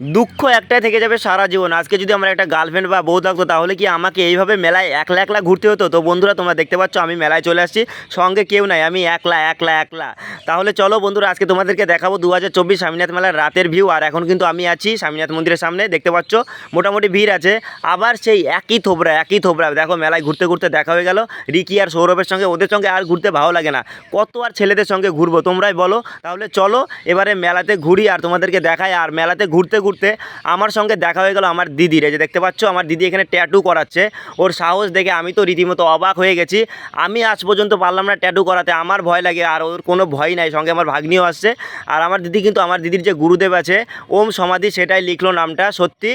দুঃখ একটাই থেকে যাবে সারা জীবন। আজকে যদি আমার একটা গার্লফ্রেন্ড বা বউ থাকতো, তাহলে কি আমাকে এইভাবে মেলায় একলা একলা ঘুরতে হতো? তো বন্ধুরা, তোমরা দেখতে পাচ্ছ, আমি মেলায় চলে আসছি। সঙ্গে কেউ নাই, আমি একলা একলা একলা। তাহলে চলো বন্ধুরা, আজকে তোমাদেরকে দেখাবো দু হাজার চব্বিশ স্বামীনাথ মেলার রাতের ভিউ আর এখন কিন্তু আমি আছি স্বামীনাথ মন্দিরের সামনে, দেখতে পাচ্ছ, মোটামুটি ভিড় আছে। আবার সেই একই থোবরা একই থোবরা। দেখো, মেলায় ঘুরতে ঘুরতে দেখা হয়ে গেল। রিকি আর সৌরভের সঙ্গে, ওদের সঙ্গে আর ঘুরতে ভালো লাগে না। কত আর ছেলেদের সঙ্গে ঘুরবো, তোমরাই বলো। তাহলে চলো, এবারে মেলাতে ঘুরি আর তোমাদেরকে দেখাই। আর মেলাতে ঘুরতে ঘুরতে। আমার সঙ্গে দেখা হয়ে গেল আমার দিদির। যে দেখতে পাচ্ছ, আমার দিদি এখানে ট্যাটু করাচ্ছে। ওর সাহস দেখে আমি তো রীতিমতো অবাক হয়ে গেছি। আমি আজ পর্যন্ত পারলাম না ট্যাটু করাতে। আমার ভয় লাগে আর ওর কোনো ভয় নাই, সঙ্গে আমার ভাগ্নিও আসছে। আর আমার দিদি কিন্তু, আমার দিদির যে গুরুদেব আছে, ওম সমাধি সেটাই লিখলো নামটা। সত্যি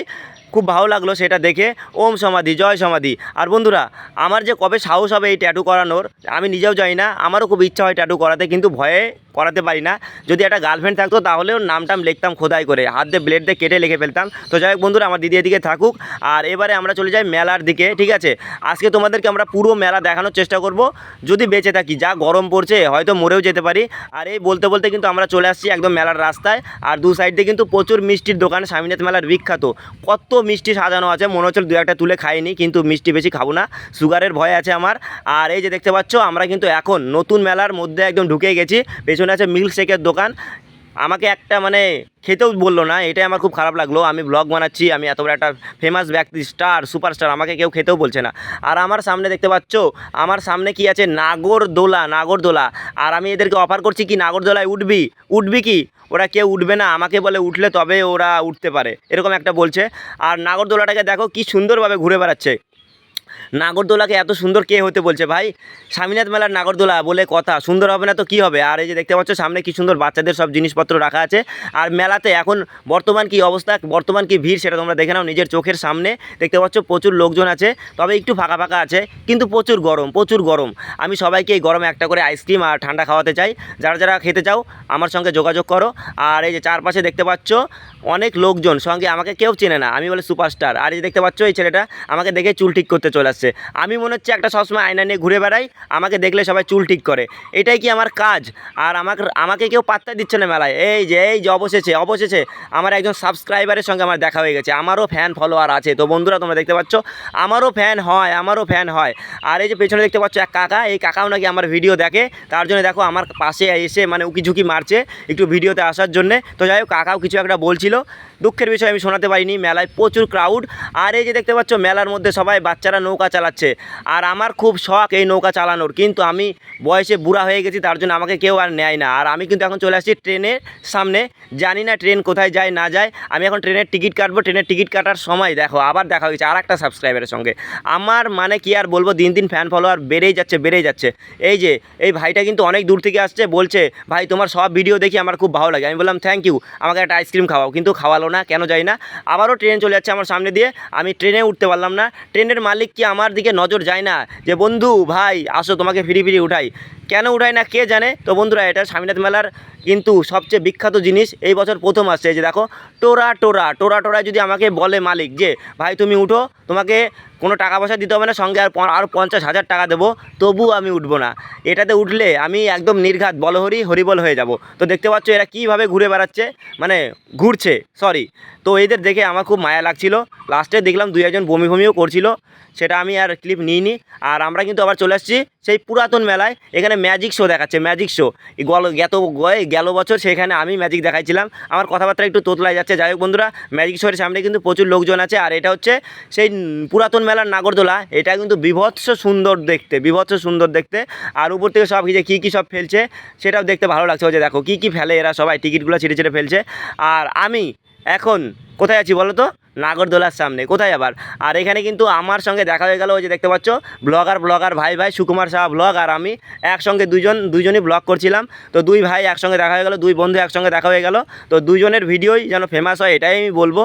খুব ভালো লাগল সেটা দেখে। ওম সমাধি, জয় সমাধি। আর বন্ধুরা, আমার যে কবে সাহস হবে এই ট্যাটু করানোর, আমি নিজেও জানি না। আমারও খুব ইচ্ছা হয় ট্যাটু করাতে, কিন্তু ভয়ে করাতে পারি না। যদি একটা গার্লফ্রেন্ড থাকতো, তাহলেও নামটাম লিখতাম খোদাই করে। হাত দিয়ে ব্লেড দিয়ে কেটে লিখে ফেলতাম। তো যাই হোক বন্ধুরা, আমার দিদি এদিকে থাকুক। আর এবারে আমরা চলে যাই মেলার দিকে, ঠিক আছে? আজকে তোমাদেরকে আমরা পুরো মেলা দেখানোর চেষ্টা করব। যদি বেঁচে থাকি, যা গরম পড়ছে, হয়তো মরেও যেতে পারি। আর এই বলতে বলতে কিন্তু আমরা চলে আসছি একদম মেলার রাস্তায়। আর দু সাইড কিন্তু প্রচুর মিষ্টির দোকান, স্বামীনাথ মেলার বিখ্যাত। কত মিষ্টি সাজানো আছে, মনে হচ্ছিল দু একটা তুলে খাইনি, কিন্তু মিষ্টি বেশি খাব না। সুগারের ভয় আছে আমার। আর এই যে দেখতে পাচ্ছ, আমরা কিন্তু এখন নতুন মেলার মধ্যে একদম ঢুকে গেছি। পেছনে আছে মিল্ক শেকের দোকান। আমাকে একটা মানে খেতেও বলল না, এটাই আমার খুব খারাপ লাগল। আমি ব্লগ বানাচ্ছি, আমি এত বড় একটা ফেমাস ব্যক্তি স্টার সুপারস্টার আমাকে কেউ খেতেও বলছে না। আর আমার সামনে দেখতে পাচ্ছ, আমার সামনে কি আছে? নাগরদোলা নাগরদোলা। আর আমি এদেরকে অফার করছি কি, নাগরদোলায় উঠবি? উঠবি কি? ওরা কেউ উঠবে না, আমাকে বলে উঠলে তবে ওরা উঠতে পারে, এরকম একটা বলছে। আর নাগরদোলাটাকে দেখো কি সুন্দরভাবে ঘুরে বেড়াচ্ছে। নাগরদোলাকে এত সুন্দর কে হতে বলছে ভাই? স্বামীনাথ মেলার নাগরদোলা বলে কথা, সুন্দর হবে না তো কি হবে? আর এই যে দেখতে পাচ্ছ, সামনে কি সুন্দর বাচ্চাদের সব জিনিসপত্র রাখা আছে। আর মেলাতে এখন বর্তমান কি অবস্থা, বর্তমান কি ভিড় সেটা তোমরা দেখে নাও নিজের চোখের সামনে। দেখতে পাচ্ছ, প্রচুর লোকজন আছে, তবে একটু ফাঁকা ফাঁকা আছে, কিন্তু প্রচুর গরম প্রচুর গরম। আমি সবাইকে এই গরমে একটা করে আইসক্রিম আর ঠান্ডা খাওয়াতে চাই। যারা যারা খেতে চাও, আমার সঙ্গে যোগাযোগ করো। আর এই যে চারপাশে দেখতে পাচ্ছ অনেক লোকজন সঙ্গে আমাকে কেউ চেনে না। আমি বলে সুপারস্টার। আর এই দেখতে পাচ্ছ এই ছেলেটা আমাকে দেখে চুল ঠিক করতে চলে আসছে। আমি মনে হচ্ছে একটা সবসময় আয়না নিয়ে ঘুরে বেড়াই, আমাকে দেখলে সবাই চুল ঠিক করে। এটাই কি আমার কাজ? আর আমাকে আমাকে কেউ পাত্তা দিচ্ছে না মেলায়। এই যে এই যে অবশেষে অবশেষে আমার একজন সাবস্ক্রাইবারের সঙ্গে আমার দেখা হয়ে গেছে। আমারও ফ্যান ফলোয়ার আছে। তো বন্ধুরা, তোমরা দেখতে পাচ্ছ, আমারও ফ্যান হয়, আমারও ফ্যান হয়। আর এই যে পেছনে দেখতে পাচ্ছ এক কাকা, এই কাকাও নাকি আমার ভিডিও দেখে। তার জন্য দেখো আমার পাশে এসে মানে উকি ঝুঁকি মারছে একটু ভিডিওতে আসার জন্যে। তো যাই হোক, কাকাও কিছু একটা বলছিল। দুঃখের বিষয় আমি শোনাতে পারিনি, মেলায় প্রচুর ক্রাউড আর এই যে দেখতে পাচ্ছ, মেলার মধ্যে সবাই বাচ্চারা নৌকা চালাচ্ছে। আর আমার খুব শখ এই নৌকা চালানোর। কিন্তু আমি বয়সে বুড়া হয়ে গেছি, তার জন্য আমাকে কেউ আর নেয় না। আর আমি কিন্তু এখন চলে আসছি ট্রেনের সামনে। জানি না ট্রেন কোথায় যায়, না যায়। আমি এখন ট্রেনের টিকিট কাটবো। ট্রেনের টিকিট কাটার সময় দেখো, আবার দেখা হয়েছে আর একটা সাবস্ক্রাইবারের সঙ্গে। আমার মানে কি আর বলব, দিন দিন ফ্যান ফলোয়ার বেড়েই যাচ্ছে বেড়েই যাচ্ছে। এই যে, এই ভাইটা কিন্তু অনেক দূর থেকে আসছে, বলছে, ভাই, তোমার সব ভিডিও দেখি আমার খুব ভালো লাগে। আমি বললাম থ্যাংক ইউ আমাকে একটা আইসক্রিম খাওয়াও। কিন্তু খাওয়ালো না, কেন যাই না? আবারও ট্রেন চলে যাচ্ছে আমার সামনে দিয়ে, আমি ট্রেনে উঠতে পারলাম না। ট্রেনের মালিক কি আমার দিকে নজর যায় না? যে, বন্ধু, ভাই, আসো, তোমাকে ফিরি ফিরি উঠাই। কেন উঠায় না, কে জানে? তো বন্ধুরা, এটা স্বামীনাথ মেলার কিন্তু সবচেয়ে বিখ্যাত জিনিস। এই বছর প্রথম আসছে যে দেখো, টোরা টোরা। টোরা টোরা যদি আমাকে বলে মালিক যে, ভাই, তুমি উঠো, তোমাকে কোনো টাকা পয়সা দিতে হবে না, সঙ্গে আর আর পঞ্চাশ হাজার টাকা দেবো, তবু আমি উঠবো না। এটাতে উঠলে আমি একদম নির্ঘাত, বলহরি, হরিবল হয়ে যাব। তো দেখতে পাচ্ছ, এরা কীভাবে ঘুরে বেড়াচ্ছে মানে ঘুরছে সরি তো এদের দেখে আমার খুব মায়া লাগছিল। লাস্টে দেখলাম দুই একজন বমি বমিও করছিল। সেটা আমি আর ক্লিপ নিইনি। আর আমরা কিন্তু আবার চলে আসছি সেই পুরাতন মেলায়। এখানে ম্যাজিক শো দেখাচ্ছে ম্যাজিক শো গল, গেত গেল বছর সেখানে আমি ম্যাজিক দেখাইছিলাম। আমার কথাবার্তা একটু তোতলায় যাচ্ছে। যাই হোক বন্ধুরা ম্যাজিক শোয়ের সামনে কিন্তু প্রচুর লোকজন আছে। আর এটা হচ্ছে সেই পুরাতন মেলার নাগরদোলা। এটা কিন্তু বিভৎস সুন্দর দেখতে, বিভৎস সুন্দর দেখতে। আর উপর থেকে সব যে কী কী সব ফেলছে, সেটাও দেখতে ভালো লাগছে। ওই যে দেখো, কী কী ফেলে এরা সবাই, টিকিটগুলো ছিঁড়ে ছিঁড়ে ফেলছে। আর আমি এখন কোথায় আছি বলো তো? নাগরদোলার সামনে। কোথায় আবার? আর এখানে কিন্তু আমার সঙ্গে দেখা হয়ে গেল ওই যে দেখতে পাচ্ছ, ব্লগার ব্লগার, ভাই ভাই, সুকুমার শাহ ব্লগ আর আমি একসঙ্গে দুজন, দুজনই ব্লগ করছিলাম। তো দুই ভাই একসঙ্গে দেখা হয়ে গেল, দুই বন্ধু একসঙ্গে দেখা হয়ে গেল। তো দুজনের ভিডিওই যেন ফেমাস হয়, এটাই আমি বলব।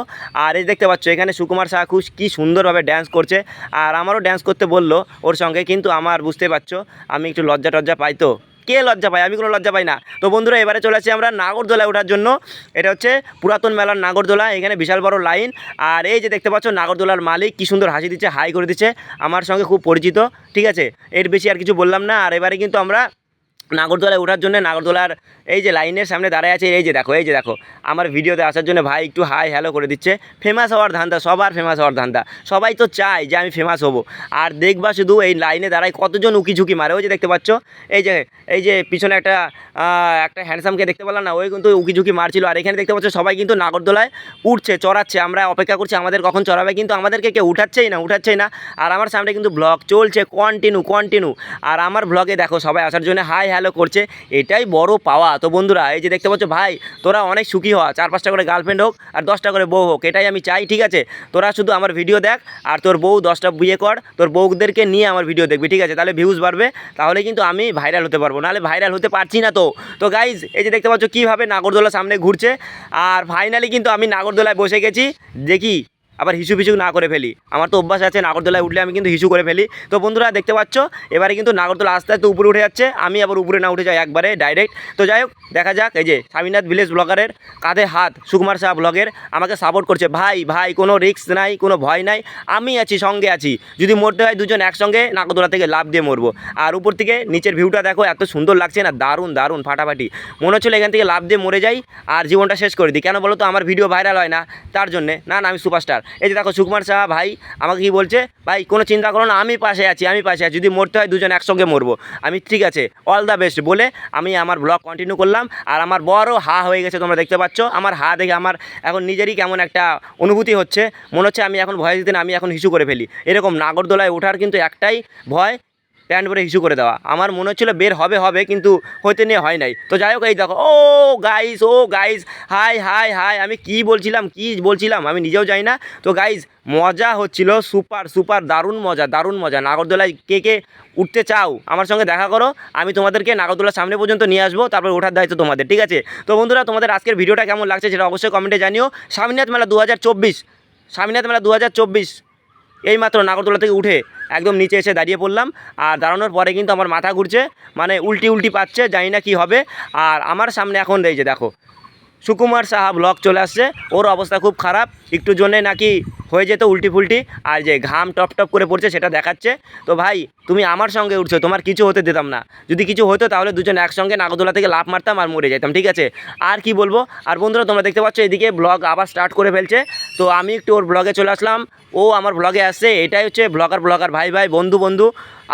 আর এই দেখতে পাচ্ছ, এখানে সুকুমার শাহ খুশ, কী সুন্দরভাবে ড্যান্স করছে। আর আমারও ড্যান্স করতে বলল ওর সঙ্গে, কিন্তু আমার বুঝতে পারছ, আমি একটু লজ্জা টজ্জা পাই তো। কে লজ্জা পায়? আমি কোনো লজ্জা পাই না। তো বন্ধুরা, এবারে চলে আসি আমরা নাগরদোলায় ওঠার জন্য। এটা হচ্ছে পুরাতন মেলার নাগরদোলা, এখানে বিশাল বড় লাইন। আর এই যে দেখতে পাচ্ছ, নাগরদোলার মালিক কী সুন্দর হাসি দিচ্ছে, হাই করে দিচ্ছে। আমার সঙ্গে খুব পরিচিত, ঠিক আছে? এর বেশি আর কিছু বললাম না। আর এবারে কিন্তু আমরা নাগরদোলায় ওঠার জন্য নাগরদোলার এই যে লাইনের সামনে দাঁড়ায় আছে, এই যে দেখো, এই যে দেখো। আমার ভিডিওতে আসার জন্য ভাই একটু হাই হ্যালো করে দিচ্ছে। ফেমাস হওয়ার ধান্দা, সবার ফেমাস হওয়ার ধান্দা। সবাই তো চায় যে আমি ফেমাস হব। আর দেখবা শুধু এই লাইনে দাঁড়ায় কতজন উকি ঝুঁকি মারে, ওই যে দেখতে পাচ্ছ? এই যে এই যে পিছনে একটা একটা হ্যান্ডসামকে দেখতে পেলাম না, ওই কিন্তু উকি ঝুঁকি মারছিল। আর এখানে দেখতে পাচ্ছ সবাই কিন্তু নাগরদোলায় উঠছে, চড়াচ্ছে। আমরা অপেক্ষা করছি আমাদের কখন চড়াবে, কিন্তু আমাদেরকে কেউ উঠাচ্ছেই না উঠাচ্ছেই না। আর আমার সামনে কিন্তু ব্লগ চলছে কন্টিনিউ কন্টিনিউ আর আমার ব্লগে দেখো সবাই আসার জন্য হাই হ্যালো করছে, এটাই বড় পাওয়া। তো বন্ধুরা, এই যে দেখতে পাচ্ছ ভাই, তোরা অনেক সুখী হওয়া চার পাঁচটা করে গার্লফ্রেন্ড হোক আর দশটা করে বউ হোক, এটাই আমি চাই, ঠিক আছে? তোরা শুধু আমার ভিডিও দেখ আর তোর বউ দশটা বিয়ে কর, তোর বউদেরকে নিয়ে আমার ভিডিও দেখবি, ঠিক আছে? তাহলে ভিউজ বাড়বে, তাহলে কিন্তু আমি ভাইরাল হতে পারব, নাহলে ভাইরাল হতে পারছি না তো। তো গাইজ এই যে দেখতে পাচ্ছ কীভাবে নাগরদোলা সামনে ঘুরছে, আর ফাইনালি কিন্তু আমি নাগরদোলায় বসে গেছি, দেখি আবার হিসু ফিসু না করে ফেলি। আমার তো অভ্যাস আছে নাগরদোলায় উঠলে আমি কিন্তু হিসু করে ফেলি। তো বন্ধুরা, দেখতে পাচ্ছ, এবারে কিন্তু নাগরদোলা আস্তে আস্তে উপরে উঠে যাচ্ছে। আমি আবার উপরে না উঠে যাই একবারে ডাইরেক্ট তো যাই হোক, দেখা যাক, এই যে স্বামীনাথ ভিলেজ ব্লগারের কাঁধে হাত, সুকুমার শাহ ব্লগের আমাকে সাপোর্ট করছে। ভাই ভাই, কোনো রিস্ক নাই, কোনো ভয় নাই। আমি আছি, সঙ্গে আছি। যদি মরতে হয় দুজন একসঙ্গে নাগরদোলা থেকে লাভ দিয়ে মরবো। আর উপর থেকে নিচের ভিউটা দেখো, এত সুন্দর লাগছে না, দারুণ দারুণ, ফাটাফাটি। মনে হচ্ছিল এখান থেকে লাভ দিয়ে মরে যাই আর জীবনটা শেষ করে দিই। কেন বলো তো, আমার ভিডিও ভাইরাল হয় না। তার জন্যে। না না, আমি সুপারস্টার এই যে দেখো সুকুমার সাহা ভাই, আমাকে কি বলছে? ভাই, কোনো চিন্তা করো না, আমি পাশে আছি, আমি পাশে আছি, যদি মরতে হয় দুজন একসঙ্গে মরবো। আমি ঠিক আছে অল দ্য বেস্ট বলে আমি আমার ব্লগ কন্টিনিউ করলাম। আর আমার বড় হা হয়ে গেছে, তোমরা দেখতে পাচ্ছ। আমার হা দেখে আমার এখন নিজেরই কেমন একটা অনুভূতি হচ্ছে। মনে হচ্ছে আমি এখন ভয় দিতে না, আমি এখন হিসু করে ফেলি। এরকম নাগরদোলায় ওঠার কিন্তু একটাই ভয় প্যান্ট পরে হিসু করে দেওয়া। আমার মনে হচ্ছিল বের হবে হবে, কিন্তু হইতে নিয়ে হয় নাই। তো যাই হোক, এই দেখো, ও guys oh guys hi hi hi আমি কি বলছিলাম কি বলছিলাম, আমি নিজেও জানি না। তো গাইস মজা হচ্ছিল সুপার সুপার দারুণ মজা দারুণ মজা। নাগরদোলায় কে কে উঠতে চাও, আমার সঙ্গে দেখা করো, আমি তোমাদেরকে নাগরদোলার সামনে পর্যন্ত নিয়ে আসব, তারপর ওঠার দায়িত্ব তোমাদের, ঠিক আছে? তো বন্ধুরা, তোমাদের আজকের ভিডিওটা কেমন লাগছে সেটা অবশ্যই কমেন্টে জানিও। স্বামীনাথ মেলা দু হাজার চব্বিশ স্বামীনাথ মেলা দু হাজার চব্বিশ এইমাত্র নাগরদোলা থেকে উঠে একদম নিচে এসে দাঁড়িয়ে পড়লাম। আর দাঁড়ানোর পরে কিন্তু আমার মাথা ঘুরছে মানে উল্টি উল্টি পাচ্ছে, জানি না কী হবে। আর আমার সামনে এখন রয়েছে দেখো, সুকুমার সাহা ব্লক চলে আসছে। ওর অবস্থা খুব খারাপ। একটু জন্যে নাকি হয়ে যেত উল্টি ফুলটি, আর যে ঘাম টপ টপ করে পড়ছে সেটা দেখাচ্ছে। তো ভাই, তুমি আমার সঙ্গে উঠছো, তোমার কিছু হতে দিতাম না। যদি কিছু হতো তাহলে দুজন একসঙ্গে নাগদোলা থেকে লাভ মারতাম আর মরে যেতাম, ঠিক আছে? আর কি বলব? আর বন্ধুরা, তোমরা দেখতে পাচ্ছ এদিকে ব্লগ আবার স্টার্ট করে ফেলছে। তো আমি একটু ওর ব্লগে চলে আসলাম। ও আমার ব্লগে আসছে, এটাই হচ্ছে ব্লগার ব্লগার। ভাই ভাই, বন্ধু বন্ধু,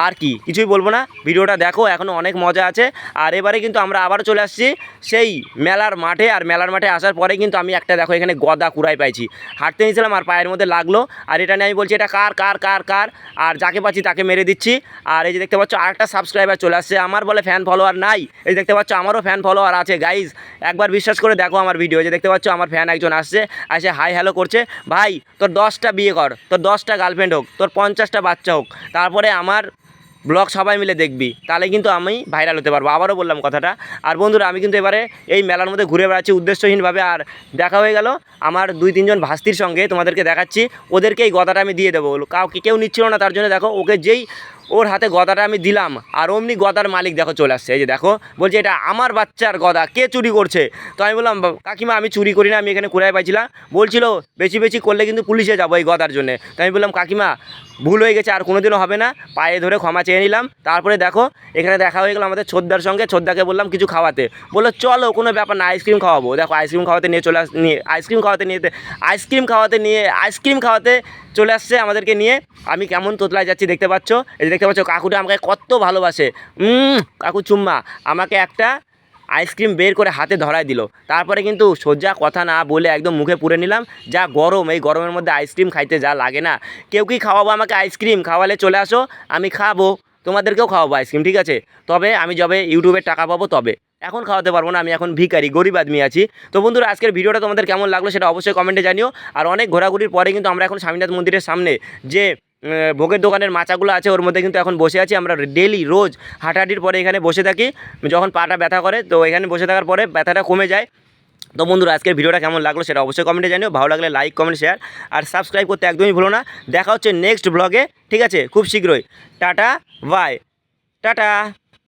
আর কি? কিছুই বলব না। ভিডিওটা দেখো এখনও অনেক মজা আছে। আর এবারে কিন্তু আমরা আবার চলে আসছি সেই মেলার মাঠে। আর মেলার মাঠে আসার পরে কিন্তু আমি একটা দেখো, এখানে গদা কুড়াই পাইছি। হাঁটতে নিয়েছিলাম আর পায়ের মধ্যে লাগল। আর এটা নিয়ে আমি বলছি, এটা কার কার কার কার? আর যাকে পাচ্ছি তাকে মেরে দিচ্ছি। আর এই যে দেখতে পাচ্ছ, আরেকটা সাবস্ক্রাইবার চলে আসছে। আমার বলে ফ্যান ফলোয়ার নাই। এই দেখতে পাচ্ছ, আমারও ফ্যান ফলোয়ার আছে গাইজ একবার বিশ্বাস করে দেখো আমার ভিডিও যে দেখতে পাচ্ছ, আমার ফ্যান একজন আসছে, আসে হাই হ্যালো করছে। ভাই, তোর দশটা বিয়ে কর। তোর দশটা গার্লফ্রেন্ড হোক, তোর পঞ্চাশটা বাচ্চা হোক। তারপরে আমার ব্লগ সবাই মিলে দেখবি। তাহলে কিন্তু আমি ভাইরাল হতে পারব। আবারও বললাম কথাটা। আর বন্ধুরা, আমি কিন্তু এবারে এই মেলার মধ্যে ঘুরে বেড়াচ্ছি উদ্দেশ্যহীনভাবে। আর দেখা হয়ে গেল আমার দুই, তিনজন ভাস্তির সঙ্গে তোমাদেরকে দেখাচ্ছি। ওদেরকে এই গদাটা আমি দিয়ে দেবো। কাউকে কেউ নিচ্ছিল না, তার জন্য দেখো, ওকে যেই ওর হাতে গদাটা আমি দিলাম, আর অমনি গদার মালিক দেখো চলে আসছে। এই যে দেখো, বলছে, এটা আমার বাচ্চার গদা, কে চুরি করছে? তো আমি বললাম, কাকিমা, আমি চুরি করি না, আমি এখানে কুড়াই পাইছিলাম। বলছিল, বেশি বেশি করলে কিন্তু পুলিশে যাব এই গদার জন্য। তো আমি বললাম, কাকিমা ভুল হয়ে গেছে, আর কোনোদিনও হবে না। পায়ে ধরে ক্ষমা চেয়ে নিলাম। তারপরে দেখো, এখানে দেখা হয়ে গেলো আমাদের ছোদ্দার সঙ্গে। ছোদ্দাকে বললাম কিছু খাওয়াতে। বলল, চলো, কোনো ব্যাপার না আইসক্রিম খাওয়াবো। দেখো আইসক্রিম খাওয়াতে নিয়ে চলে আস, নিয়ে আইসক্রিম খাওয়াতে নিয়ে আইসক্রিম খাওয়াতে নিয়ে আইসক্রিম খাওয়াতে চলে আসছে আমাদেরকে নিয়ে। আমি কেমন তোতলায় যাচ্ছি দেখতে পাচ্ছ? এই দেখতে পাচ্ছ, কাকুটা আমাকে কত ভালোবাসে। কাকু চুম্মা, আমাকে একটা আইসক্রিম বের করে হাতে ধরায় দিল। তারপরে কিন্তু সোজা কথা না বলে একদম মুখে পুরে নিলাম, যা গরম, এই গরমের মধ্যে আইসক্রিম খাইতে যা লাগে না। কেউ কি খাওয়াবো আমাকে আইসক্রিম? খাওয়ালে চলে আসো, আমি খাব। তোমাদেরকেও খাওয়াবো আইসক্রিম, ঠিক আছে? তবে আমি যবে ইউটিউবে টাকা পাবো তবে। এখন খাওয়াতে পারব না, আমি এখন ভিখারি, গরিব আদমি আছি। তো বন্ধুরা, আজকের ভিডিওটা তোমাদের কেমন লাগল সেটা অবশ্যই কমেন্টে জানিও। আর অনেক ঘোরাঘুরির পরে কিন্তু আমরা এখন স্বামীনাথ মন্দিরের সামনে যে ভোগের দোকানের মাচাগুলো আছে, ওর মধ্যে কিন্তু এখন বসে আছি আমরা ডেলি রোজ হাঁটাহাঁটির পরে এখানে বসে থাকি, যখন পাটা ব্যথা করে, তো এখানে বসে থাকার পরে ব্যথাটা কমে যায়। তো বন্ধুরা, আজকের ভিডিওটা কেমন লাগল সেটা অবশ্যই কমেন্টে জানিও, ভালো লাগলে লাইক কমেন্ট শেয়ার আর সাবস্ক্রাইব করতে একদমই ভুলো না। দেখা হচ্ছে নেক্সট ব্লগে ঠিক আছে? খুব শীঘ্রই। Tata bye tata.